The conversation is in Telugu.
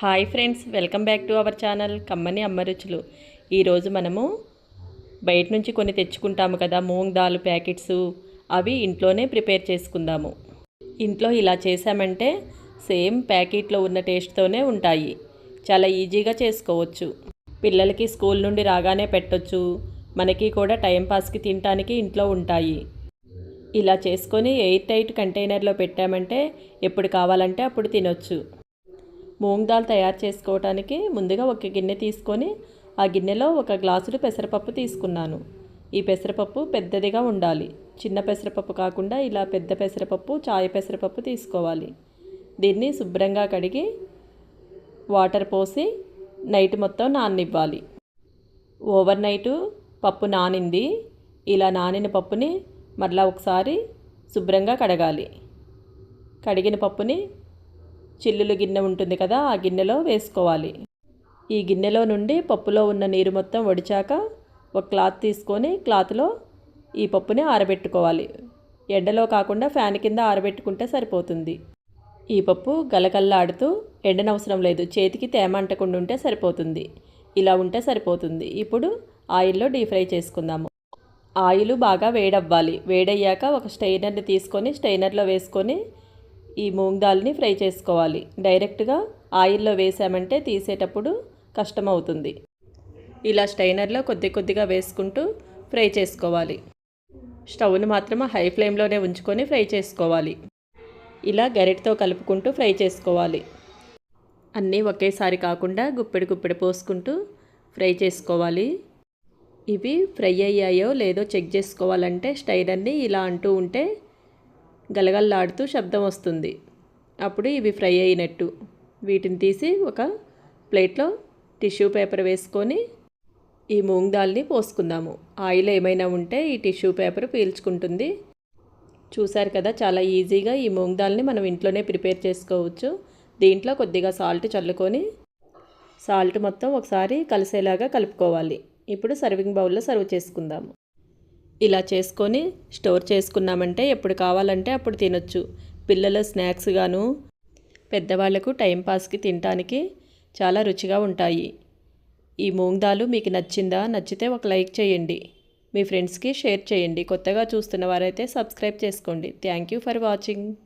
Hi friends welcome back to our channel కమ్మని అమ్మరుచులు ఈరోజు మనము బయట నుంచి కొన్ని తెచ్చుకుంటాము కదా మూంగ్ దాల్ ప్యాకెట్స్ అవి ఇంట్లోనే ప్రిపేర్ చేసుకుందాము. ఇంట్లో ఇలా చేసామంటే సేమ్ ప్యాకెట్లో ఉన్న టేస్ట్తోనే ఉంటాయి. చాలా ఈజీగా చేసుకోవచ్చు. పిల్లలకి స్కూల్ నుండి రాగానే పెట్టొచ్చు. మనకి కూడా టైంపాస్కి తినటానికి ఇంట్లో ఉంటాయి. ఇలా చేసుకొని ఎయిర్ టైట్ కంటైనర్లో పెట్టామంటే ఎప్పుడు కావాలంటే అప్పుడు తినొచ్చు. మూంగ్ దాల్ తయారు చేసుకోవడానికి ముందుగా ఒక గిన్నె తీసుకొని ఆ గిన్నెలో ఒక గ్లాసుడు పెసరపప్పు తీసుకున్నాను. ఈ పెసరపప్పు పెద్దదిగా ఉండాలి. చిన్న పెసరపప్పు కాకుండా ఇలా పెద్ద పెసరపప్పు చాయ్ పెసరపప్పు తీసుకోవాలి. దీన్ని శుభ్రంగా కడిగి వాటర్ పోసి నైట్ మొత్తం నాననివ్వాలి. ఓవర్ నైటు పప్పు నానింది. ఇలా నానిన పప్పుని మరలా ఒకసారి శుభ్రంగా కడగాలి. కడిగిన పప్పుని చిల్లులు గిన్నె ఉంటుంది కదా ఆ గిన్నెలో వేసుకోవాలి. ఈ గిన్నెలో నుండి పప్పులో ఉన్న నీరు మొత్తం వడిచాక ఒక క్లాత్ తీసుకొని క్లాత్లో ఈ పప్పుని ఆరబెట్టుకోవాలి. ఎండలో కాకుండా ఫ్యాన్ కింద ఆరబెట్టుకుంటే సరిపోతుంది. ఈ పప్పు గలగల్లాడుతూ ఎండనవసరం లేదు చేతికి తేమ అంటకుండా ఉంటే సరిపోతుంది. ఇలా ఉంటే సరిపోతుంది. ఇప్పుడు ఆయిల్లో డీప్ ఫ్రై చేసుకుందాము. ఆయిల్ బాగా వేడవ్వాలి. వేడయ్యాక ఒక స్టైనర్ని తీసుకొని స్టైనర్లో వేసుకొని ఈ మూంగ్ దాల్ని ఫ్రై చేసుకోవాలి. డైరెక్ట్గా ఆయిల్లో వేసామంటే తీసేటప్పుడు కష్టమవుతుంది. ఇలా స్టైనర్లో కొద్ది కొద్దిగా వేసుకుంటూ ఫ్రై చేసుకోవాలి. స్టవ్ని మాత్రం హై ఫ్లేమ్లోనే ఉంచుకొని ఫ్రై చేసుకోవాలి. ఇలా గరిటతో కలుపుకుంటూ ఫ్రై చేసుకోవాలి. అన్నీ ఒకేసారి కాకుండా గుప్పెడు గుప్పెడు పోసుకుంటూ ఫ్రై చేసుకోవాలి. ఇవి ఫ్రై అయ్యాయో లేదో చెక్ చేసుకోవాలంటే స్టైనర్ని ఇలా అంటూ ఉంటే గలగల్లాడుతూ శబ్దం వస్తుంది. అప్పుడు ఇవి ఫ్రై అయినట్టు. వీటిని తీసి ఒక ప్లేట్లో టిష్యూ పేపర్ వేసుకొని ఈ మూంగ్ దాల్ని పోసుకుందాము. ఆయిల్ ఏమైనా ఉంటే ఈ టిష్యూ పేపర్ పీల్చుకుంటుంది. చూశారు కదా చాలా ఈజీగా ఈ మూంగ్ దాల్ని మనం ఇంట్లోనే ప్రిపేర్ చేసుకోవచ్చు. దీంట్లో కొద్దిగా సాల్ట్ చల్లుకొని సాల్ట్ మొత్తం ఒకసారి కలిసేలాగా కలుపుకోవాలి. ఇప్పుడు సర్వింగ్ బౌల్లో సర్వ్ చేసుకుందాము. ఇలా చేసుకొని స్టోర్ చేసుకున్నామంటే ఎప్పుడు కావాలంటే అప్పుడు తినొచ్చు. పిల్లల స్నాక్స్ గాను పెద్దవాళ్ళకు టైంపాస్కి తినటానికి చాలా రుచిగా ఉంటాయి. ఈ మూంగ్దాలు మీకు నచ్చిందా? నచ్చితే ఒక లైక్ చేయండి. మీ ఫ్రెండ్స్కి షేర్ చేయండి. కొత్తగా చూస్తున్న వారైతే సబ్స్క్రైబ్ చేసుకోండి. Thank you for watching.